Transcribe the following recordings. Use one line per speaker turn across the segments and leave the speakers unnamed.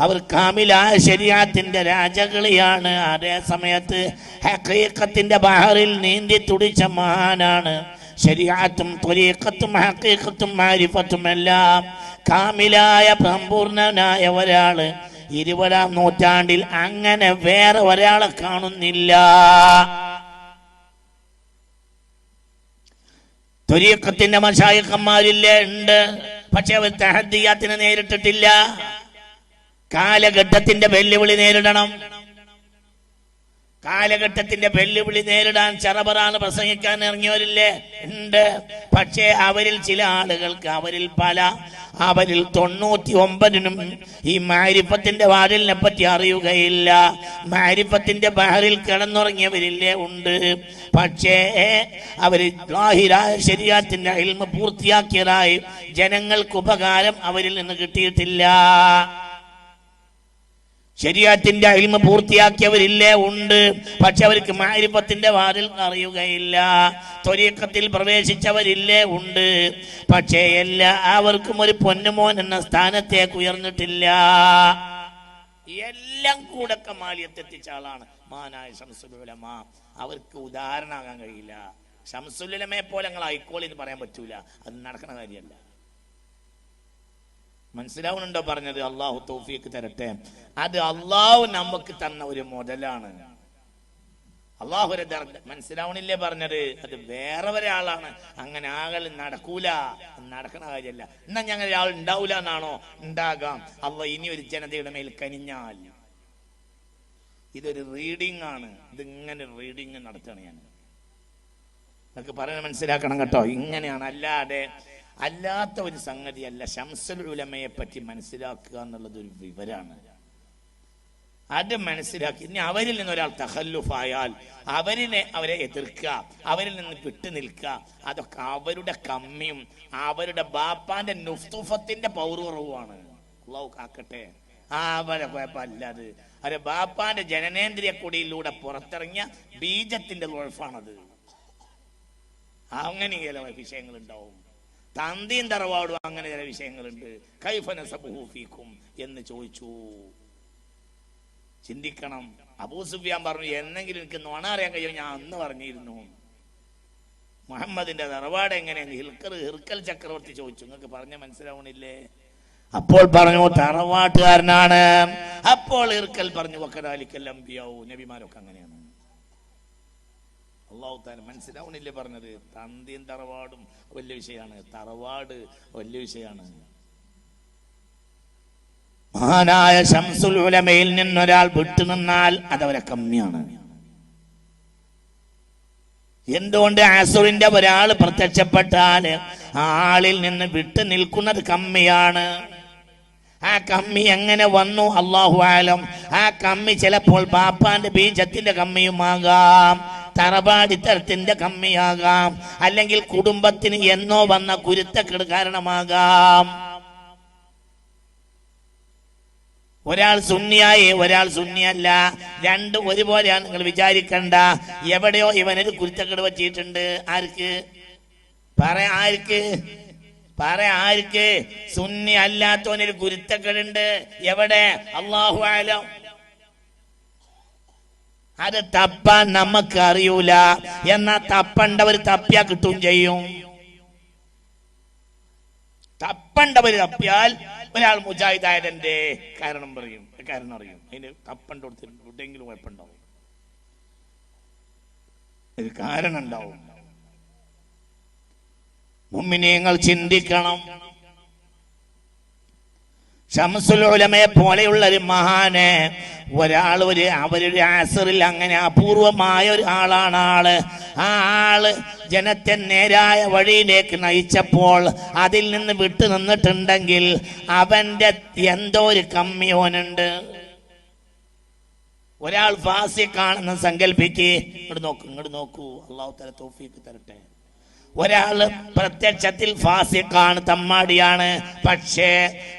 അവർ കാമിലായ ശരിയാത്തിന്റെ രാജകളിയാണ്. അതേ സമയത്ത് ഹക്കീക്കത്തിന്റെ ബഹറിൽ നീന്തി തുടിച്ച മഹാനാണ്. ശരിയാത്തും ത്വരീക്കത്തും ഹക്കീക്കത്തും മാരിഫത്തും എല്ലാം കാമിലായ സമ്പൂർണനായ ഒരാൾ. ഇരുപതാം നൂറ്റാണ്ടിൽ അങ്ങനെ വേറെ ഒരാളെ കാണുന്നില്ല. ത്വരീക്കത്തിന്റെ മഷായക്കന്മാരില്ലേ ഉണ്ട്. പക്ഷെ അവർ തഹദിയാത്തിന് നേരിട്ടിട്ടില്ല. കാലഘട്ടത്തിന്റെ വെല്ലുവിളി നേരിടണം. കാലഘട്ടത്തിന്റെ വെല്ലുവിളി നേരിടാൻ ചെറബറാണ് പ്രസംഗിക്കാൻ ഇറങ്ങിയവരില്ലേ? ഉണ്ട്. പക്ഷേ അവരിൽ ചില ആളുകൾക്ക് അവരിൽ പല. അവരിൽ തൊണ്ണൂറ്റി ഒമ്പതിനും ഈ മാരിഫത്തിന്റെ വാതിലിനെ പറ്റി അറിയുകയില്ല. മാരിഫത്തിന്റെ ബഹറിൽ കിടന്നുറങ്ങിയവരില്ലേ? ഉണ്ട്. പക്ഷേ അവർ ശരീരത്തിന്റെ ഇൽമ പൂർത്തിയാക്കിയതായി ജനങ്ങൾക്ക് ഉപകാരം അവരിൽ നിന്ന് കിട്ടിയിട്ടില്ല. ശരിയാത്തിന്റെ അഴിമ പൂർത്തിയാക്കിയവരില്ലേ? ഉണ്ട്. പക്ഷെ അവർക്ക് മാരിപ്പത്തിന്റെ വാതിൽ അറിയുകയില്ല. ത്വരീക്കത്തിൽ പ്രവേശിച്ചവരില്ലേ? ഉണ്ട്. പക്ഷേ എല്ലാവർക്കും ഒരു പൊന്നുമോൻ എന്ന സ്ഥാനത്തേക്ക് ഉയർന്നിട്ടില്ല. എല്ലാം കൂടെ കമാലിയത്തെത്തിച്ച ആളാണ് മാനായ ശംസുലമ അവർക്ക് ഉദാഹരണമാകാൻ കഴിയില്ല. ശംസുലമയെ പോലെ ഞങ്ങൾ ആയിക്കോളി എന്ന് പറയാൻ പറ്റൂല. അത് നടക്കുന്ന കാര്യമല്ല. മനസ്സിലാവുന്നുണ്ടോ പറഞ്ഞത്? അള്ളാഹു തോഫിക്ക് തരട്ടെ. അത് അള്ളാഹു നമുക്ക് തന്ന ഒരു മുതലാണ് അള്ളാഹു മനസ്സിലാവണില്ലേ പറഞ്ഞത്? അത് വേറെ ഒരാളാണ്. അങ്ങനെ ആകൽ നടക്കൂല. നടക്കണ കാര്യമല്ല എന്നാ ഞങ്ങൾ ഒരാൾ ഉണ്ടാവൂല എന്നാണോ? ഉണ്ടാകാം. അവ ഇനി ഒരു ജനതയുടെ മേൽ കനിഞ്ഞാൽ. ഇതൊരു റീഡിംഗ് ആണ്. ഇതിങ്ങനെ റീഡിംഗ് നടത്തണ ഞാൻ. നിങ്ങൾക്ക് പറയാൻ മനസ്സിലാക്കണം കേട്ടോ. ഇങ്ങനെയാണ്. അല്ലാതെ അല്ലാത്ത ഒരു സംഗതിയല്ല. ശംസുൽ ഉലമയെ പറ്റി മനസ്സിലാക്കുക എന്നുള്ളത് ഒരു വിവരാണ്. അത് മനസ്സിലാക്കി. ഇനി അവരിൽ നിന്ന് ഒരാൾ തഹല്ലുഫായാൽ അവരിനെ അവരെ എതിർക്കുക അവരിൽ നിന്ന് വിട്ടു നിൽക്കുക. അതൊക്കെ അവരുടെ കമ്മിയും അവരുടെ ബാപ്പാന്റെ നുഫ്തുഫത്തിന്റെ പൗർവറവുമാണ് അള്ളാഹു കാക്കട്ടെ. അവരെ കുഴപ്പമല്ല അത് അവരെ ബാപ്പാന്റെ ജനനേന്ദ്രിയ കൊടിയിലൂടെ പുറത്തിറങ്ങിയ ബീജത്തിന്റെ കുഴപ്പമാണത് അങ്ങനെ ചില വിഷയങ്ങൾ ഉണ്ടാവും തന്തിയും തറവാടും അങ്ങനെ ചില വിഷയങ്ങളുണ്ട്. കൈഫന സബൂഫിക്കും എന്ന് ചോദിച്ചു. ചിന്തിക്കണം. അബൂ സുഫിയാൻ പറഞ്ഞു എന്നെങ്കിലും എനിക്ക് നോണ അറിയാൻ കഴിയും ഞാൻ അന്ന് പറഞ്ഞിരുന്നു. മുഹമ്മദിന്റെ തറവാട് എങ്ങനെയാണ് ഹിൽക്കർ ഹിർക്കൽ ചക്രവർത്തി ചോദിച്ചു. നിങ്ങൾക്ക് പറഞ്ഞ മനസ്സിലാവണില്ലേ? അപ്പോൾ പറഞ്ഞു തറവാട്ടുകാരനാണ്. അപ്പോൾ ഹിർക്കൽ പറഞ്ഞു വക്കരാലിക്കൽ അമ്പിയാവൂ നബിമാരൊക്കെ അങ്ങനെയാണ്. അള്ളാഹു താൻ മനസ്സിലാവണില്ലേ പറഞ്ഞത്? തന്തിയും തറവാടും വലിയ വിഷയമാണ്. തറവാട് വലിയ വിഷയമാണ്. മഹാനായ ഷംസുൽ ഉലമയിൽ നിന്നൊരാൾ വിട്ടുനിന്നാൽ അതവരെ കമ്മിയാണ്. എന്തുകൊണ്ട് ആസുറിന്റെ ഒരാൾ പ്രത്യക്ഷപ്പെട്ടാൽ ആളിൽ നിന്ന് വിട്ടു നിൽക്കുന്നത് കമ്മിയാണ്? ആ കമ്മി എങ്ങനെ വന്നു? അള്ളാഹു ആലം. ആ കമ്മി ചിലപ്പോൾ പാപ്പാന്റെ ബീജത്തിന്റെ കമ്മിയുമാകാം. തറപാടിത്തരത്തിന്റെ കമ്മിയാകാം. അല്ലെങ്കിൽ കുടുംബത്തിന് എന്നോ വന്ന കുരുത്തക്കെട് കാരണമാകാം. ഒരാൾ സുന്നിയായി ഒരാൾ സുന്നിയല്ല. രണ്ട് ഒരുപോലെയാണ് നിങ്ങൾ വിചാരിക്കണ്ട. എവിടെയോ ഇവനൊരു കുരുത്തക്കെട് പറ്റിയിട്ടുണ്ട്. ആർക്ക്? പറ ആർക്ക്? പറ ആർക്ക്? സുന്നി അല്ലാത്തവനൊരു കുരുത്തക്കെടുണ്ട്. എവിടെ? അള്ളാഹു ആലം അത് തപ്പാൻ നമുക്ക് അറിയൂല. എന്നാ തപ്പണ്ടവർ തപ്പിയാ കിട്ടും ചെയ്യും. തപ്പണ്ടവർ തപ്പിയാൽ ഒരാൾ മുജാഹിദായതന്റെ കാരണം പറയും. കാരണം അറിയും. അതിന് തപ്പണ്ട കൊടുത്തിട്ടുണ്ടെങ്കിലും കുഴപ്പമുണ്ടാവും. ഒരു കാരണം ഉണ്ടാവും. മുമ്മിനിയങ്ങൾ ചിന്തിക്കണം. ഷംസുൽ ഉലമയെ പോലെയുള്ള ഒരു മഹാന്. ഒരാൾ ഒരു അവരുടെ ആസറിൽ അങ്ങനെ അപൂർവമായ ഒരു ആളാണ് ആൾ. ആ ആൾ ജനത്തെ നേരായ വഴിയിലേക്ക് നയിച്ചപ്പോൾ അതിൽ നിന്ന് വിട്ടു നിന്നിട്ടുണ്ടെങ്കിൽ അവന്റെ എന്തോ ഒരു കമ്മിയോനുണ്ട് ഒരാൾ ഫാസിക്കാണെന്ന് സങ്കല്പിക്ക് ഇങ്ങോട്ട് നോക്കൂ ഇങ്ങോട്ട് നോക്കൂ. അള്ളാഹു തല തോഫിക്ക് തരട്ടെ. ഒരാൾ പ്രത്യക്ഷത്തിൽ ഫാസിഖാണ് തമ്മാടിയാണ്. പക്ഷേ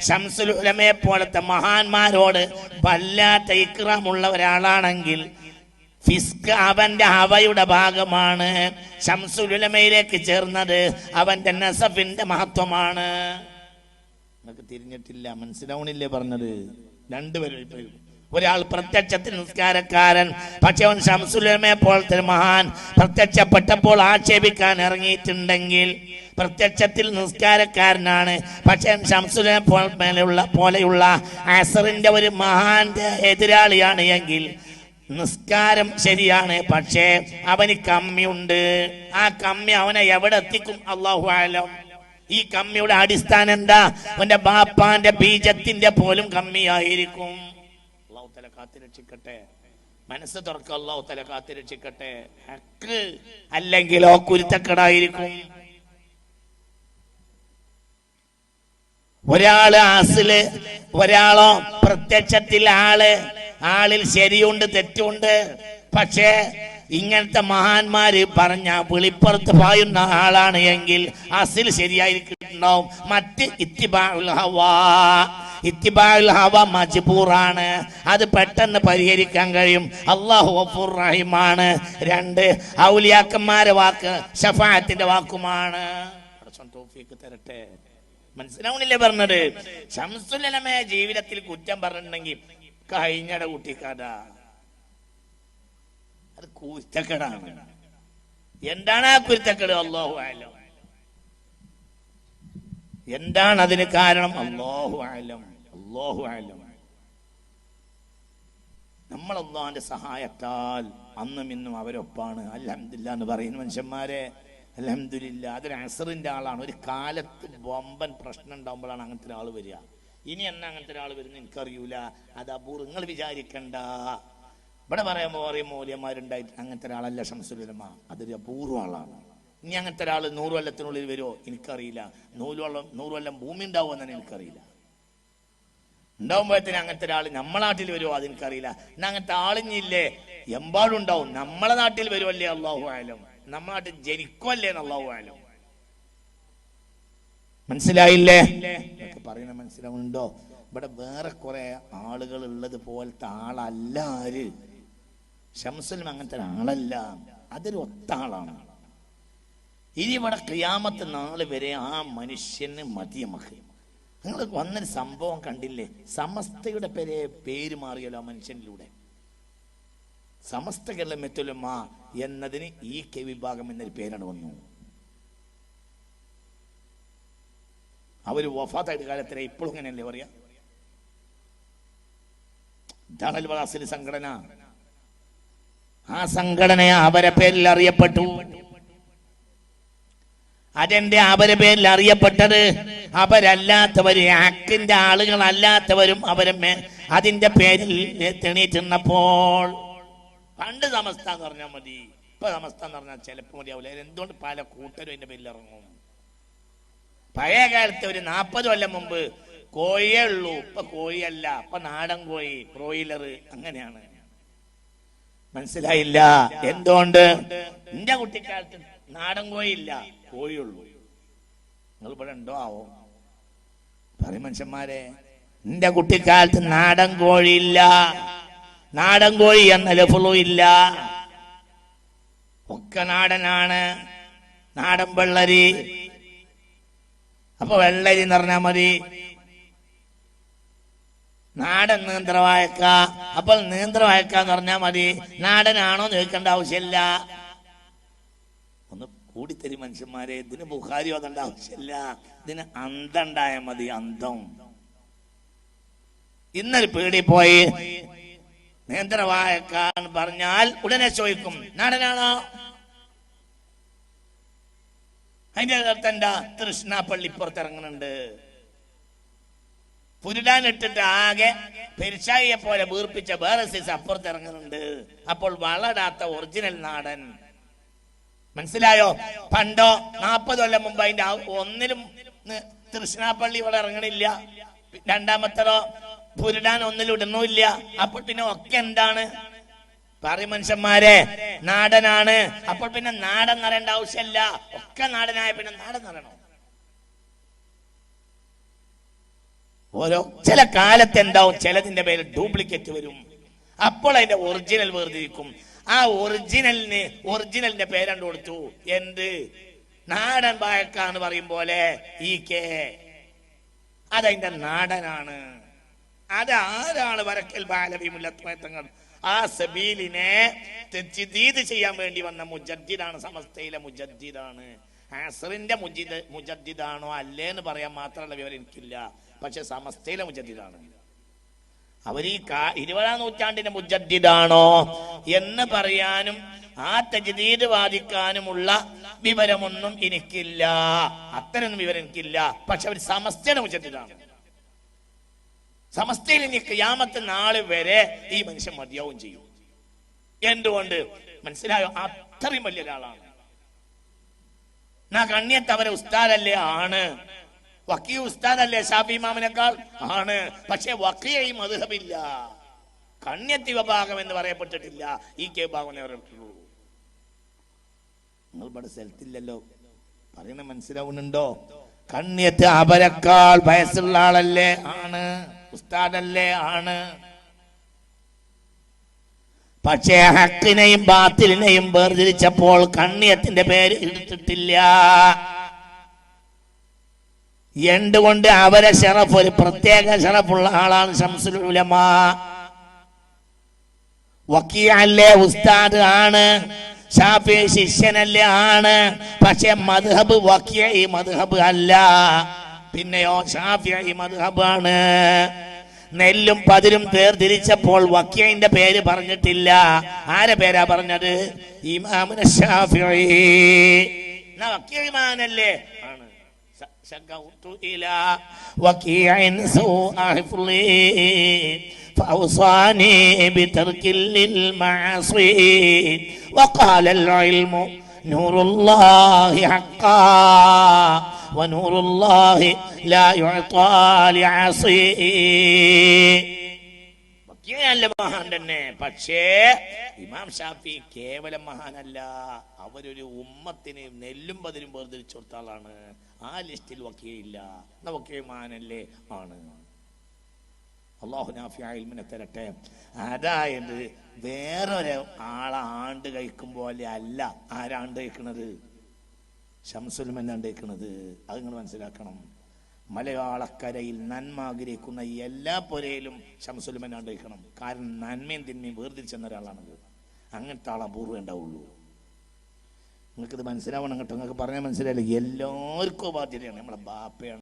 ഷംസുൽ ഉലമയെ പോലത്തെ മഹാന്മാരോട് വല്ലാത്ത ഇക്രമുള്ള ഒരാളാണെങ്കിൽ ഫിസ്ക് അവന്റെ അവയുടെ ഭാഗമാണ് ഷംസുൽ ഉലമയിലേക്ക് ചേർന്നത്. അവന്റെ നസഫിന്റെ മഹത്വമാണ്. തിരിഞ്ഞിട്ടില്ല മനസ്സിലാവണില്ലേ പറഞ്ഞത്? രണ്ടുപേരും ഇപ്പൊ. ഒരാൾ പ്രത്യക്ഷത്തിൽ നിസ്കാരക്കാരൻ പക്ഷെ അവൻ ഷംസുലമെ പോലത്തെ മഹാൻ പ്രത്യക്ഷപ്പെട്ടപ്പോൾ ആക്ഷേപിക്കാൻ ഇറങ്ങിയിട്ടുണ്ടെങ്കിൽ പ്രത്യക്ഷത്തിൽ നിസ്കാരക്കാരനാണ്. പക്ഷെ ഷംസുലമെ പോലെയുള്ള പോലെയുള്ള അസറിന്റെ ഒരു മഹാന്റെ എതിരാളിയാണ് എങ്കിൽ നിസ്കാരം ശരിയാണ് പക്ഷേ അവന് കമ്മിയുണ്ട്. ആ കമ്മി അവനെ എവിടെ എത്തിക്കും? അള്ളാഹു ആലം ഈ കമ്മിയുടെ അടിസ്ഥാനം എന്താ? അവന്റെ ബാപ്പാന്റെ ബീജത്തിന്റെ പോലും കമ്മിയായിരിക്കും. അള്ളാഹു കാത്തി രക്ഷിക്കട്ടെ മനസ്സ് തുറക്ക അള്ളാഹു തല കാത്തിരക്ഷിക്കട്ടെ? ഹക്ക് അല്ലെങ്കിലോ കുരുത്തക്കടായിരിക്കും. ഒരാൾ ആസിൽ ഒരാളോ പ്രത്യക്ഷത്തിൽ ആൾ ആളിൽ ശരിയുണ്ട് തെറ്റുണ്ട്. പക്ഷേ ഇങ്ങനത്തെ മഹാന്മാര് പറഞ്ഞ വെളിപ്പുറത്ത് പായുന്ന ആളാണ് എങ്കിൽ അസിൽ ശരിയായിരിക്കുന്നുണ്ടാവും മറ്റ് ഇത്തിബാഉൽ ഹവാ ഹവ മജ്ബൂറാണ്. അത് പെട്ടെന്ന് പരിഹരിക്കാൻ കഴിയും. അള്ളാഹു ഗഫൂർ റഹീമാണ്. രണ്ട് ഔലിയാക്കന്മാരെ വാക്ക് ഷഫാത്തിന്റെ വാക്കുമാണ്. തരട്ടെ. മനസ്സിലാവണില്ലേ പറഞ്ഞത്? ശംസുലമയ ജീവിതത്തിൽ കുറ്റം പറഞ്ഞിട്ടുണ്ടെങ്കിൽ കഴിഞ്ഞട കുട്ടിക്കാരാണ് അത് കുറ്റക്കേടാണ് എന്താണ് ആ കുരുത്തക്കെട്? അള്ളാഹു ആലം എന്താണ് അതിന് കാരണം? അള്ളാഹു ആലം അള്ളാഹു ആലം നമ്മൾ അള്ളാഹിന്റെ സഹായത്താൽ അന്നും ഇന്നും അവരൊപ്പാണ്. അലഹമില്ല എന്ന് പറയുന്ന മനുഷ്യന്മാരെ. അലഹമില്ല അതൊരു അസറിന്റെ ആളാണ്. ഒരു കാലത്ത് ബൊമ്പൻ പ്രശ്നം ഉണ്ടാകുമ്പോഴാണ് അങ്ങനത്തെ ഒരാൾ വരിക. ഇനി എന്നാ അങ്ങനത്തെ ഒരാൾ വരുന്ന എനിക്കറിയൂല. അത് അപൂർ നിങ്ങൾ വിചാരിക്കണ്ട. ഇവിടെ പറയുമ്പോൾ പറയും മൂല്യന്മാരുണ്ടായിട്ട് അങ്ങനത്തെ ഒരാളല്ല ഷംസുലമ അതൊരു അപൂർവ ആളാണ്. ഇനി അങ്ങനത്തെ ഒരാൾ നൂറ് കൊല്ലത്തിനുള്ളിൽ വരുമോ എനിക്കറിയില്ല. നൂറ് കൊല്ലം നൂറ് കൊല്ലം ഭൂമി ഉണ്ടാവുമോ എന്നാണ് എനിക്കറിയില്ല. ഉണ്ടാവുമ്പോഴത്തേന് അങ്ങനത്തെ ഒരാൾ നമ്മളെ നാട്ടിൽ വരുമോ അതെനിക്കറിയില്ല എന്നാ അങ്ങനത്തെ ആളിഞ്ഞില്ലേ എമ്പാടും ഉണ്ടാവും നമ്മളെ നാട്ടിൽ വരുമല്ലേ അള്ളാഹു ആയാലും നമ്മളെ നാട്ടിൽ ജനിക്കുമല്ലേ അള്ളാഹു ആയാലും മനസ്സിലായില്ലേ? പറയണ മനസ്സിലാവുന്നുണ്ടോ? ഇവിടെ വേറെ കുറെ ആളുകൾ ഉള്ളത് പോലത്തെ ആളല്ല ആര്? ശംസലും അങ്ങനത്തെ ആളല്ല അതൊരു ഒത്ത ആളാണ്. ഇനി ഇവിടെ ക്രിയാമത്ത് നാൾ വരെ ആ മനുഷ്യന് മതി നിങ്ങൾ വന്നൊരു സംഭവം കണ്ടില്ലേ? സമസ്തയുടെ പേരെ പേര് മാറിയല്ലോ ആ മനുഷ്യനിലൂടെ. സമസ്ത കേരള മെത്തുലമ എന്നതിന് ഈ കെ വിഭാഗം എന്നൊരു പേരാണ് വന്നു. അവർ വഫാത്തായിട്ട് കാലത്തിലെ ഇപ്പോഴും ഇങ്ങനെയല്ലേ പറയാ? ഇതാണല്ലോ അസിൽ സംഘടന. ആ സംഘടന അവരെ പേരിൽ അറിയപ്പെട്ടു. അതെന്റെ അവരെ പേരിൽ അറിയപ്പെട്ടത്? അവരല്ലാത്തവര് ആക്കിന്റെ ആളുകളല്ലാത്തവരും അവരെ അതിന്റെ പേരിൽ തെണീറ്റുന്നപ്പോൾ പണ്ട് സമസ്ത എന്ന് പറഞ്ഞാൽ മതി. ഇപ്പൊ സമസ്ത എന്ന് പറഞ്ഞാൽ ചിലപ്പോൾ മതിയാവില്ല എന്തുകൊണ്ട് പല കൂട്ടരും അതിന്റെ പേരിൽ ഇറങ്ങും? പഴയ കാലത്ത് ഒരു നാൽപ്പത് കൊല്ലം മുമ്പ് കോഴിയേ ഉള്ളൂ. ഇപ്പൊ കോഴിയല്ല. ഇപ്പൊ നാടൻ കോഴി ബ്രോയിലർ അങ്ങനെയാണ്. മനസ്സിലായില്ല? എന്തുകൊണ്ട്? എന്റെ കുട്ടിക്കാലത്ത് നാടൻ കോയില്ല കോഴിയുള്ളൂ. നിങ്ങൾ ഇവിടെ ഉണ്ടോ? ആവോ. പറയും മനുഷ്യന്മാരെ എന്റെ കുട്ടിക്കാലത്ത് നാടൻ കോഴിയില്ല. നാടൻ കോഴി എന്ന ലഫുളും ഇല്ല. ഒക്കെ നാടനാണ്. നാടൻ വെള്ളരി. അപ്പൊ വെള്ളരി എന്ന് പറഞ്ഞാ മതി. നാടൻ നിയന്ത്രവായക്ക അപ്പോൾ നീന്ത്രവായക്ക എന്ന് പറഞ്ഞാൽ മതി. നാടനാണോ ചോദിക്കേണ്ട ആവശ്യമില്ല. കൂടിത്തരി മനുഷ്യന്മാരെ ഇതിന് ബുഹാരി അതണ്ട ആവശ്യമില്ല. ഇതിന് അന്തണ്ടായ മതി അന്തം. ഇന്നലെ പേടി പോയി. നേന്ത്രവായക്കാൻ പറഞ്ഞാൽ ഉടനെ ചോദിക്കും നാടനാണോ? അതിന്റെ തന്റെ തൃഷ്ണ പള്ളി പുറത്തിറങ്ങുന്നുണ്ട്. പുരുടാനിട്ടിട്ട് ആകെ പെരിശായിയെ പോലെ വീർപ്പിച്ച വേറെ അപ്പുറത്തിറങ്ങുന്നുണ്ട്. അപ്പോൾ വളരാത്ത ഒറിജിനൽ നാടൻ. മനസ്സിലായോ? പണ്ടോ നാപ്പത് കൊല്ലം മുമ്പ് അതിന്റെ ഒന്നിലും തൃശ്ശനാപ്പള്ളി ഇവിടെ ഇറങ്ങണില്ല. രണ്ടാമത്തതോ പുരുടാൻ ഒന്നിലും ഇടണില്ല അപ്പോൾ പിന്നെ ഒക്കെ എന്താണ്? പറയും മനുഷ്യന്മാരെ നാടനാണ്. അപ്പോൾ പിന്നെ നാടൻ നിറയേണ്ട ആവശ്യമില്ല ഒക്കെ നാടനായ പിന്നെ നാടൻ നിറയണോ ഓരോ ചില കാലത്ത് എന്താവും? ചിലതിന്റെ പേര് ഡ്യൂപ്ലിക്കേറ്റ് വരും. അപ്പോൾ അതിന്റെ ഒറിജിനൽ വേർതിരിക്കും. ആ ഒറിജിനലിന് ഒറിജിനലിന്റെ പേരണ്ട് കൊടുത്തു. എന്ത്? നാടൻ വാഴക്ക എന്ന് പറയും പോലെ ഈ കെ. അതതിന്റെ നാടനാണ്. അത് ആരാണ് വരക്കൽ ബാലവി മുല്ലത്തങ്ങൾ ആ സബീലിനെ തെജിദീദ് ചെയ്യാൻ വേണ്ടി വന്ന മുജദ്ദിദാണ് സമസ്തയിലെ മുജദ്ദിദാണ്. ആസറിന്റെ മുജിദ് മുജദ്ദിദാണോ അല്ലേ എന്ന് പറയാൻ മാത്രമല്ല വിവരം എനിക്കില്ല. പക്ഷെ സമസ്തയിലെ മുജദ്ദിദാണ്. അവർ ഈ ഇരുപതാം നൂറ്റാണ്ടിന്റെ മുജദ്ദിദാണോ എന്ന് പറയാനും ആ തജ്ദീദ് വാദിക്കാനുമുള്ള വിവരമൊന്നും എനിക്കില്ല. അത്തരൊന്നും വിവരം എനിക്കില്ല. പക്ഷെ അവർ സമസ്തയുടെ മുജദ്ദിദാണ്. സമസ്തയിൽ ഇനി ക്യാമത്ത് നാൾ വരെ ഈ മനുഷ്യൻ മതിയാവും ചെയ്യും. എന്തുകൊണ്ട്? മനസ്സിലായോ? അത്രയും വലിയ ഒരാളാണ് ഞാൻ കണ്ണിയത്ത് അവരെ ഉസ്താദല്ലേ ആണ്. വക്കീ ഉസ്താദല്ലേ ഷാഫി ഇമാമിനേക്കാൾ? ആണ്. പക്ഷെ വക്കിയായി മധുഹബില്ല കണ്യത്തി വിഭാഗം എന്ന് പറയപ്പെട്ടിട്ടില്ല. ഈ കെ വിഭാഗം പറയപ്പെട്ടുള്ളൂ നിങ്ങൾ ഇവിടെ സ്ഥലത്തില്ലല്ലോ. പറയുന്ന മനസ്സിലാവുന്നുണ്ടോ? കണ്യത്ത് അവരെക്കാൾ വയസ്സുള്ള ആളല്ലേ? ആണ്. ഉസ്താദല്ലേ? ആണ്. പക്ഷേ ഹക്കിനെയും ബാത്തിലിനെയും വേർതിരിച്ചപ്പോൾ കണ്ണിയത്തിന്റെ പേര് എടുത്തിട്ടില്ല. എന്തുകൊണ്ട് അവരെ ഷറഫ് ഒരു പ്രത്യേക ഷറഫുള്ള ആളാണ് ഷംസുൽ ഉലമ. വക്കീഅല്ലേ ഉസ്താദ് ആണ്. ശിഷ്യനല്ലേ ആണ്. പക്ഷെ മധുഹബ് വക്കിയ ഈ മധുഹബ് അല്ല. പിന്നെയോ ഷാഫിയ ഈ മധുഹബ് ആണ്. നെല്ലും പതിരും തേർതിരിച്ചപ്പോൾ വക്കിയന്റെ പേര് പറഞ്ഞിട്ടില്ല. ആരെ പേരാ പറഞ്ഞത്? ഇമാമുന ഷാഫിയ വക്കിയ വക്കീ ഇമാനല്ലേ شكوت إلى وكيع سوء حفظي فأوصاني بترك للمعاصي وقال العلم نور الله حقا ونور الله لا يعطى لعصي നല്ല മഹാൻ തന്നെ പക്ഷേ ഇമാം ഷാഫി കേവലം മഹാനല്ല അവരൊരു ഉമ്മത്തിന് നെല്ലും പതിരും വേർതിരിച്ചു കൊടുത്ത ആളാണ് ആ ലിസ്റ്റിൽ വക്കീലില്ല. എന്നാ വക്കീൽ മഹാനല്ലേ ആണ്. അള്ളാഹു നാഫി തരട്ടെ. അതായത് വേറൊരു ആളെ ആണ്ട് കഴിക്കും പോലെ അല്ല. ആരാണ്ട് കഴിക്കണത്? ഷംസുൽമൻ ആണ്ട് കഴിക്കണത്. അത് നിങ്ങൾ മനസ്സിലാക്കണം. മലയാളക്കരയിൽ നന്മ ആഗ്രഹിക്കുന്ന എല്ലാ പുരയിലും ഷംസുൽമൻ ആണ്ട് കഴിക്കണം. കാരണം നന്മയും തിന്മയും വേർതിരിച്ചെന്ന ഒരാളാണത്. അങ്ങനത്തെ ആൾ ഉണ്ടാവുള്ളൂ. നിങ്ങൾക്കിത് മനസ്സിലാവണം കേട്ടോ. നിങ്ങൾക്ക് പറഞ്ഞാൽ മനസ്സിലായില്ല എല്ലാവർക്കും ബാധ്യതയാണ്. നമ്മളെ ബാപ്പയാണ്.